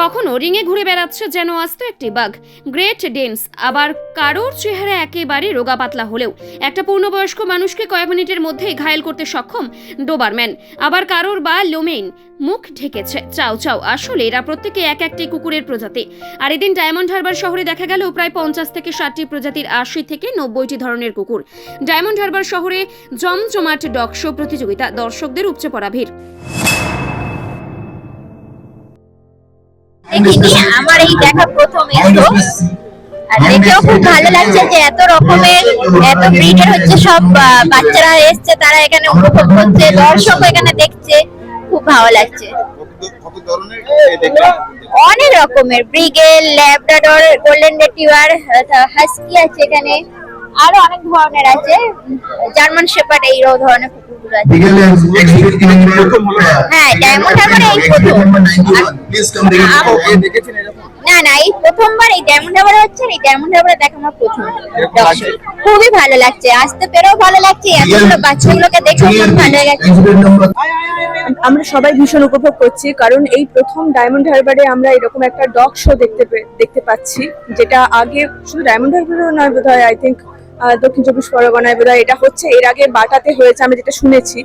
কখনো রিঙে ঘুরে বেড়াচ্ছে যেন আস্ত একটি বাঘ। গ্রেট ডেন্স আবার কারোর চেহারা একেবারে রোগা পাতলা হলেও একটা পূর্ণবয়স্ক মানুষকে কয়েক মিনিটের মধ্যেই ঘায়েল করতে সক্ষম ডোবারম্যান। আবার কারোর বা লোমেইন মুখ ঢেকেছে। চাও চাও, আসলে এরা প্রত্যেকে এক একটি কুকুরের প্রজাতি। আর এদিন ডায়মন্ড হারবার শহরে দেখা গেল প্রায় পঞ্চাশ থেকে ষাটটি প্রজাতির আশি থেকে নব্বইটি ধরনের কুকুর। ডায়মন্ড হারবার শহরে জমজমাট ডগ শো প্রতিযোগিতা। দর্শকদের উপচে পড়া ভিড়। আমার এই দেখা প্রথম এসো দেখেও খুব ভালো লাগছে যে এত রকমের এত ব্রিডের হচ্ছে সব বাচ্চারা এসছে তারা এখানে উপভোগ করছে দর্শক এখানে দেখছে খুব ভালো লাগছে। অনেক রকমের beagle Labrador golden retriever husky আছে এখানে। আরও অনেক ধরনের আছে। জার্মান শেপার্ড এই ধরনের কুকুরগুলো আছে। হ্যাঁ। ডায়মন্ড হারবার এই প্রথম না না এই প্রথমবার এই ডায়মন্ড হারবারে হচ্ছে এই ডায়মন্ড হারবারে দেখা আমার প্রথম। খুবই ভালো লাগছে। আসতে পেরেও ভালো লাগছে এতগুলো বাচ্চাগুলোকে দেখেও খুব ভালো লাগছে। আমরা সবাই ভীষণ উপভোগ করছি কারণ এই প্রথম ডায়মন্ড হারবারে আমরা এরকম একটা ডগ শো দেখতে দেখতে পাচ্ছি যেটা আগে শুধু ডায়মন্ড হারবারেও নয় বোধ হয় আই থিঙ্ক দক্ষিণ চব্বিশ পরগনায় বোধ এটা হচ্ছে। এর আগে বাটাতে হয়েছে আমি যেটা শুনেছি।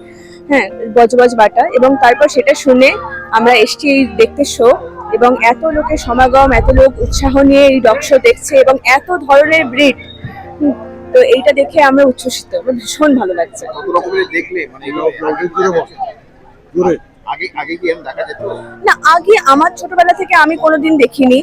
হ্যাঁ বজবজ বাটা। এবং তারপর সেটা শুনে আমরা এসছি এই দেখতে শো এবং এত লোকের সমাগম এত লোক উৎসাহ নিয়ে এই ডগ শো দেখছে এবং এত ধরনের ব্রিড তো এইটা দেখে আমরা উচ্ছ্বসিত। ভীষণ ভালো লাগছে। মানে না আগে আমার ছোটবেলা থেকে আমি কোনোদিন দেখিনি।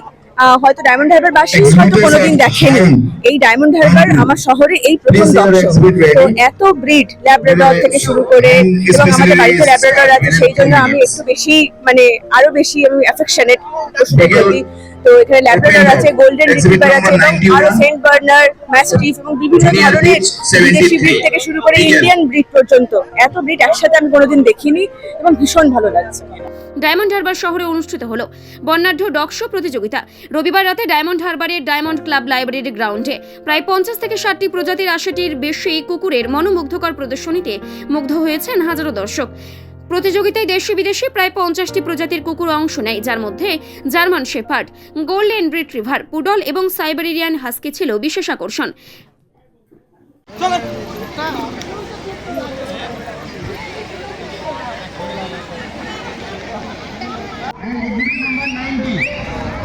হয়তো ডায়মন্ড হারবার বাসী হয়তো কোনোদিন দেখেনি। এই ডায়মন্ড হারবার আমার শহরে এই প্রথম দর্শক। তো এত ব্রিড ল্যাব্রাডর থেকে শুরু করে এবং আমাদের বাড়িতে ল্যাব্রাডর আছে সেই জন্য আমি একটু বেশি মানে আরও বেশি আমি অ্যাফেকশনেট পশুদের প্রতি তো এখানে ল্যাব্রাডর আছে গোল্ডেন রিট্রিভার আছে এবং আরও সেন্ট বার্নার ম্যাস্টিফ এবং বিভিন্ন ধরনের বিদেশি ব্রিড থেকে শুরু করে ইন্ডিয়ান ব্রিড পর্যন্ত। এত ব্রিড একসাথে আমি কোনোদিন দেখিনি এবং ভীষণ ভালো লাগছে। ডায়মন্ড হারবার শহরে অনুষ্ঠিত হলো। বর্ণাঢ্য ডগ শো প্রতিযোগিতা। রবিবার রাতে ডায়মন্ড হারবারের ডায়মন্ড ক্লাব লাইব্রেরির গ্রাউন্ডে প্রায় পঞ্চাশ থেকে ষাটটি প্রজাতির আশিটির বেশি কুকুরের মনোমুগ্ধকর প্রদর্শনীতে মুগ্ধ হয়েছেন হাজারো দর্শক। প্রতিযোগিতায় দেশি বিদেশি প্রায় পঞ্চাশটি প্রজাতির কুকুর অংশ নেয়, যার মধ্যে German shepherd, golden retriever poodle এবং সাইবেরিয়ান হাস্কি ছিল বিশেষ আকর্ষণ। and exhibit number 90.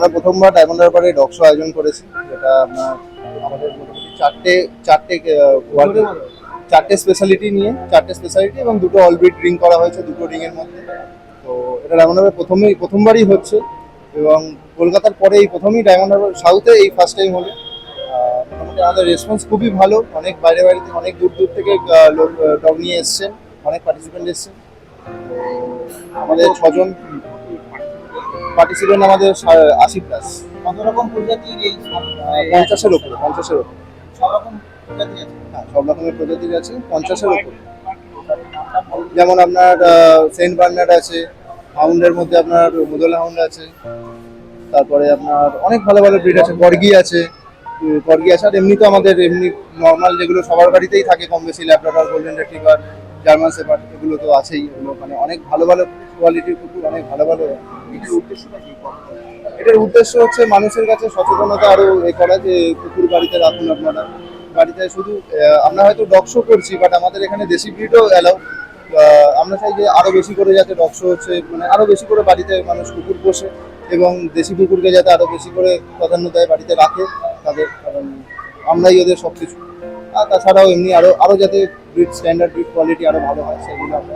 আমরা প্রথমবার ডায়মন্ড হারবারে ডগ শো আয়োজন করেছি। যেটা আপনার, আমাদের চারটে চারটে চারটে স্পেশালিটি নিয়ে, চারটে স্পেশালিটি এবং দুটো অলবিট রিং করা হয়েছে দুটো রিং এর মধ্যে। তো এটা ডায়মন্ড হারবার প্রথমেই, প্রথমবারই হচ্ছে এবং কলকাতার পরে এই প্রথমেই ডায়মন্ড হারবার সাউথে এই ফার্স্ট টাইম হলো। মোটামুটি আমাদের রেসপন্স খুবই ভালো। অনেক বাইরে বাইরে থেকে অনেক দূর দূর থেকে লোক ডগ নিয়ে এসছেন, অনেক পার্টিসিপেন্ট এসছেন। আমাদের ছজন পার্টিসিপেন্ট আমাদের আশি প্লাস কত রকম প্রজাতির এই মানে, পঞ্চাশের উপরে পঞ্চাশের উপরে। সব রকম প্রজাতি আছে? হ্যাঁ সব রকমের প্রজাতির আছে পঞ্চাশের উপরে। যেমন আপনার সেন্ট বার্নার্ড আছে হাউন্ডের মধ্যে আপনার মুদল হাউন্ড আছে তারপরে আপনার অনেক ভালো ভালো ব্রিড আছে বর্গি আছে বর্গি আছে আর এমনি তো আমাদের এমনি নর্মাল যেগুলো সবার বাড়িতেই থাকে কম বেশি Labrador golden retriever German shepherd এগুলো তো আছেই এগুলো মানে অনেক ভালো ভালো কোয়ালিটির কুকুর অনেক ভালো ভালো এটার উদ্দেশ্য হচ্ছে মানুষের কাছে সচেতনতা আরও এ করা যে কুকুর বাড়িতে রাখুন আপনারা। বাড়িতে শুধু আমরা হয়তো ডগ শো করছি বাট আমাদের এখানে দেশি ব্রিডও অ্যালাউ আমরা চাই যে আরও বেশি করে যাতে ডগ শো হচ্ছে মানে আরও বেশি করে বাড়িতে মানুষ কুকুর পোষে এবং দেশি কুকুরকে যাতে আরও বেশি করে প্রাধান্য দেয় বাড়িতে রাখে তাদের, কারণ আমরাই ওদের সবকিছু। আর তাছাড়াও এমনি আরও আরও যাতে ব্রিড স্ট্যান্ডার্ড ব্রিড কোয়ালিটি আরও ভালো হয়, সেগুলো আমরা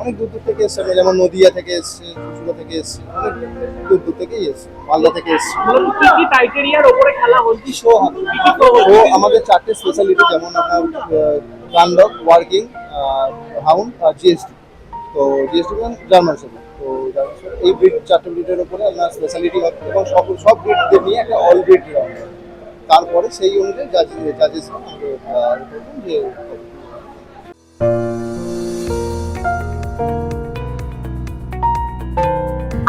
অনেক দূর দূর থেকে এসছে। যেমন নদিয়া থেকে এসছে চুচুড়া থেকে এসছে অনেক দূর দূর থেকেই এসছে মালদা থেকে এসছে। কি শো হবে? তো আমাদের চারটে স্পেশালিটি যেমন আপনার গানডক ওয়ার্কিং হাউন্ড আর জিএসটি তো জিএসটি মানে জার্মান শেফার্ড তো এই ব্রিড চারটে ব্রিডের উপরে আপনার স্পেশালিটি হবে এবং সব সব ব্রিডদের নিয়ে একটা অল ব্রিড তারপরে সেই অনুযায়ী জাজ জাজেস আমাদের যে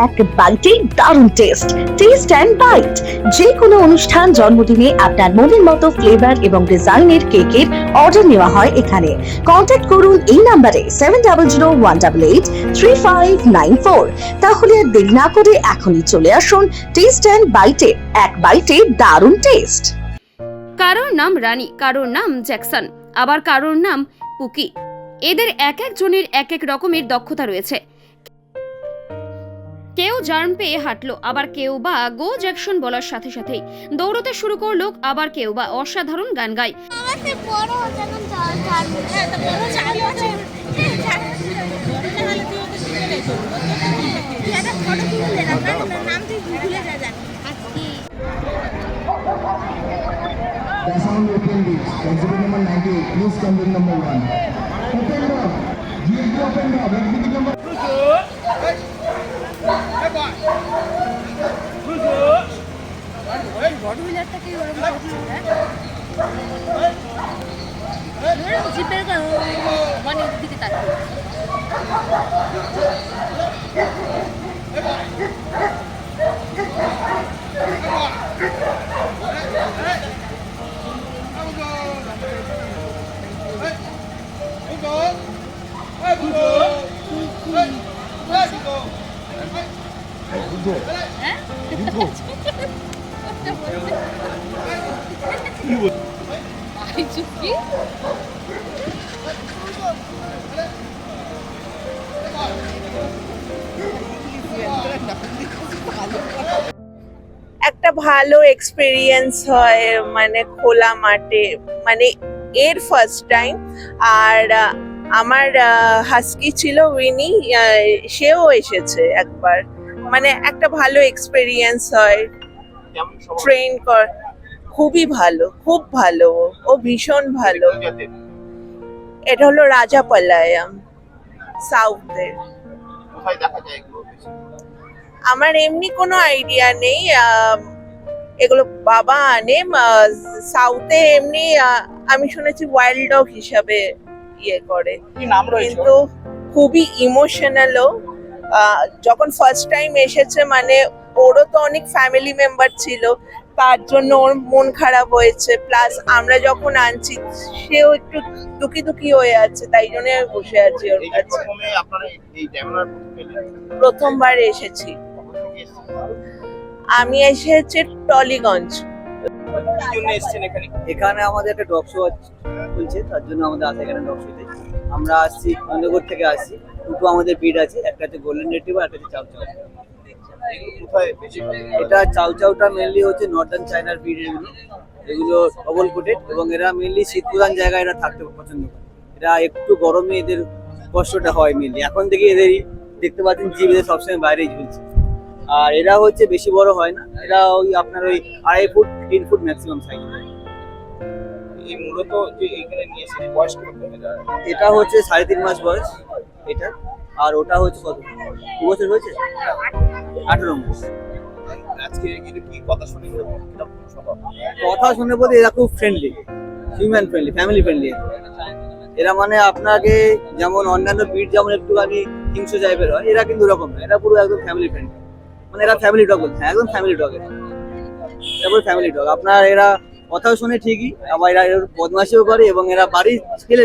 এক বাইটে দারুণ টেস্ট টেস্ট অ্যান্ড বাইট যে কোনো অনুষ্ঠান, জন্মদিনে আপনার মনের মতো ফ্লেভার এবং ডিজাইনের কেকের অর্ডার নেওয়া হয় এখানে। কন্ট্যাক্ট করুন এই নাম্বারে seven double zero one double eight three five nine four তাহলে আর দেরি না করে এখনই চলে আসুন টেস্ট অ্যান্ড বাইটে এক বাইটে দারুণ টেস্ট কারোর নাম রানী, কারোর নাম জ্যাকসন, আবার কারোর নাম পুকি। এদের এক একজনের এক এক রকমের দক্ষতা রয়েছে। কেউ জার্ম পেয়ে হাঁটলো আবার কেউ বা গো জ্যাকসন বলার সাথে সাথেই। দৌড়তে শুরু করল আবার কেউ বা অসাধারণ গান গায় তুলে রাখ নাম তুই ভুলে যা যা আজকে The sound open beats. Exhibit number 98. Please come in number one. Open up. GSD open up. Exhibit number. একটা ভালো এক্সপিরিয়েন্স হয় মানে খোলা মাঠে মানে এর ফার্স্ট টাইম আর আমার হাস্কি ছিল উইনি সেও এসেছে একবার। মানে একটা ভালো এক্সপিরিয়েন্স হয়। ট্রেন কর খুবই ভালো খুব ভালো ও। ভীষণ ভালো। এটা হলো সাউথের যায় এগুলো? বেশি? আমার এমনি কোনো আইডিয়া নেই এগুলো বাবা আনে সাউথে এমনি আমি শুনেছি ওয়াইল্ড ডগ হিসাবে ইয়ে করে। কিন্তু খুবই ইমোশনালও যখন ফার্স্ট টাইম এসেছে মানে ওরও তো অনেক ফ্যামিলি মেম্বার ছিল তার জন্য ওর মন খারাপ হয়েছে। প্লাস আমরা যখন আনছি সেও একটু দুঃখী দুঃখী হয়ে আছে তাই জন্য আমি বসে আছি ওর কাছে। প্রথমবার এসেছি? আমি এসেছি টলিগঞ্জ। এখানে? এখানে আমাদের একটা ডগ শো চলছে তার জন্য আমাদের আসে এখানে ডগ শোতে আমরা আসছি নন্দগড় থেকে আসছি। দুটো আমাদের ব্রিড আছে একটা হচ্ছে গোল্ডেন রেট্রিভার একটা হচ্ছে চাউ এটা চাউ চাউটা মেনলি হচ্ছে নর্দার্ন চায়নার ব্রিড এগুলো এগুলো ডবল কোটেড এবং এরা মেনলি শীত প্রধান জায়গায় এরা থাকতে পছন্দ করে। এরা একটু গরমে এদের কষ্টটা হয় মেনলি এখন থেকে এদেরই দেখতে পাচ্ছেন জিভ এদের সবসময় বাইরেই ঝুলছে। আর এরা হচ্ছে বেশি বড় হয় না। এরা ওই আপনার ওই আড়াই ফুট তিন ফুট ম্যাক্সিমাম সাইজ এই মূলত যে এখানে নিয়ে এসেছেন বয়স এটা এটা হচ্ছে সাড়ে তিন মাস বয়স। এটা আর ওটা হচ্ছে কত? দু বছর হয়েছে? আঠারো মাস আজকে কি কথা শুনে কথা শুনে বলতে এরা খুব friendly human friendly family friendly এরা মানে আপনাকে যেমন অন্যান্য বিট যেমন একটুখানি হিংস্র টাইপের হয় এরা কিন্তু ওরকম না এরা পুরো একদম ফ্যামিলি ফ্রেন্ডলি মানে এরা ফ্যামিলি ডগ বলছে একদম ফ্যামিলি ডগ এরা। পুরো ফ্যামিলি ডগ আপনার এরা কথাও শুনে ঠিকই আবার এরা এরা বদমাশিও করে এবং এরা বাড়ির ছেলে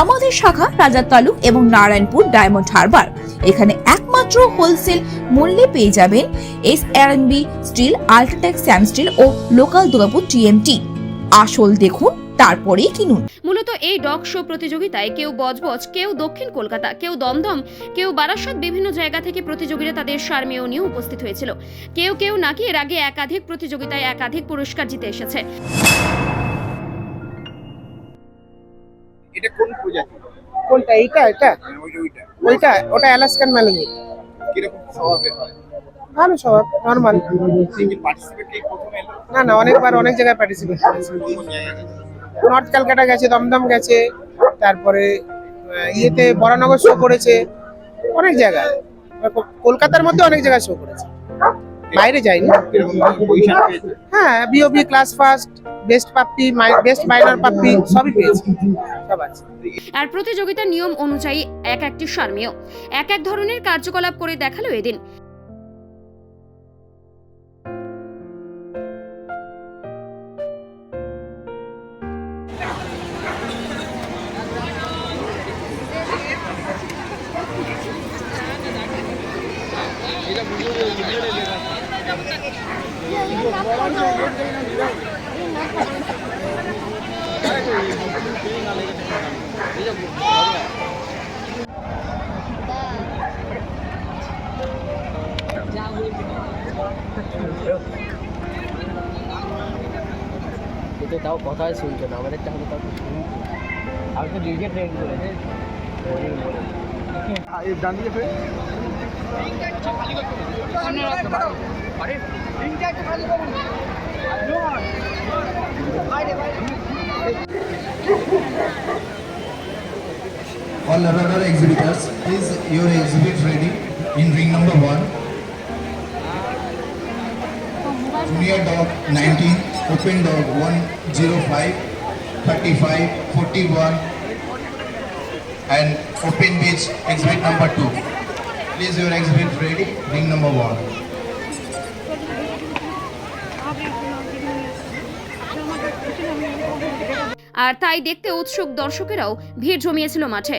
আমাদের শাখা রাজা তালুক এবং নারায়ণপুর ডায়মন্ড হারবার। এখানে একমাত্র হোলসেল মূল্যে পেয়ে যাবেন S R steel, UltraTech, Sam steel ও লোকাল দুর্গাপুর টিএমটি আসল দেখুন, তারপরেই কিনুন। মূলত এই ডগ শো প্রতিযোগিতায় কেউ বজবজ, কেউ দক্ষিণ কলকাতা, কেউ দমদম, কেউ বারাসত বিভিন্ন জায়গা থেকে প্রতিযোগীরা তাদের সারমেয় নিয়ে উপস্থিত হয়েছিল। কেউ কেউ নাকি এর আগে একাধিক প্রতিযোগিতায় একাধিক পুরস্কার জিতে এসেছে। এটা কোন প্রজাতি? কোনটা? এইটা এটা? মানে ওইটা ওটা অ্যালাস্কান ম্যালিং কীরকম স্বভাবের হয়? ভালো স্বভাব নর্মাল না না অনেকবার অনেক জায়গায় পার্টিসিপেট করেছে? নর্থ ক্যালকাটা গেছে? দমদম গেছে তারপরে ইয়েতে বরানগর শো করেছে অনেক জায়গায়। কলকাতার মধ্যে অনেক জায়গায় শো করেছে। বাইরে যায়নি। কীরকম হ্যাঁ BOB class first best puppy best minor puppy সবই পেয়েছি। সব আছে। আর প্রতিযোগিতার নিয়ম অনুযায়ী এক একটি সারমেয় এক এক ধরনের কার্যকলাপ করে দেখাল এদিন। কিন্তু তাও কথাই শুনছো না আমাদের তাহলে তাও শুনছো আমি তো নিজে ট্রেন করেছে All other exhibitors, please your exhibit ready in ring number one. Junior dog 19, open dog 105, 35, 41 and open beach exhibit number two. Please your exhibit ready, ring number one. আর তাই দেখতে উৎসুক দর্শকেরাও ভিড় জমিয়েছিল মাঠে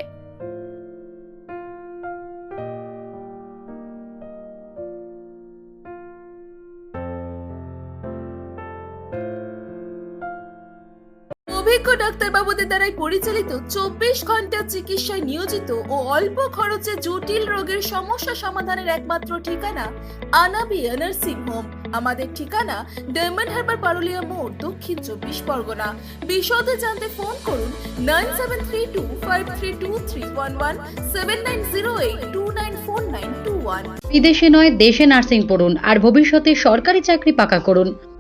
অভিজ্ঞ ডাক্তারবাবুদের দ্বারাই পরিচালিত চব্বিশ ঘণ্টা চিকিৎসায় নিয়োজিত ও অল্প খরচে জটিল রোগের সমস্যা সমাধানের একমাত্র ঠিকানা আনাবিয়া নার্সিং হোম। আমাদের ঠিকানা ডায়মন্ড হারবার পারুলিয়া মোড়, দক্ষিণ চব্বিশ পরগনা। বিশদে জানতে ফোন করুন nine seven three two five three two three one one seven nine zero eight two nine four nine two one. বিদেশে নয়, দেশে নার্সিং পড়ুন, আর ভবিষ্যতে সরকারি চাকরি পাকা করুন।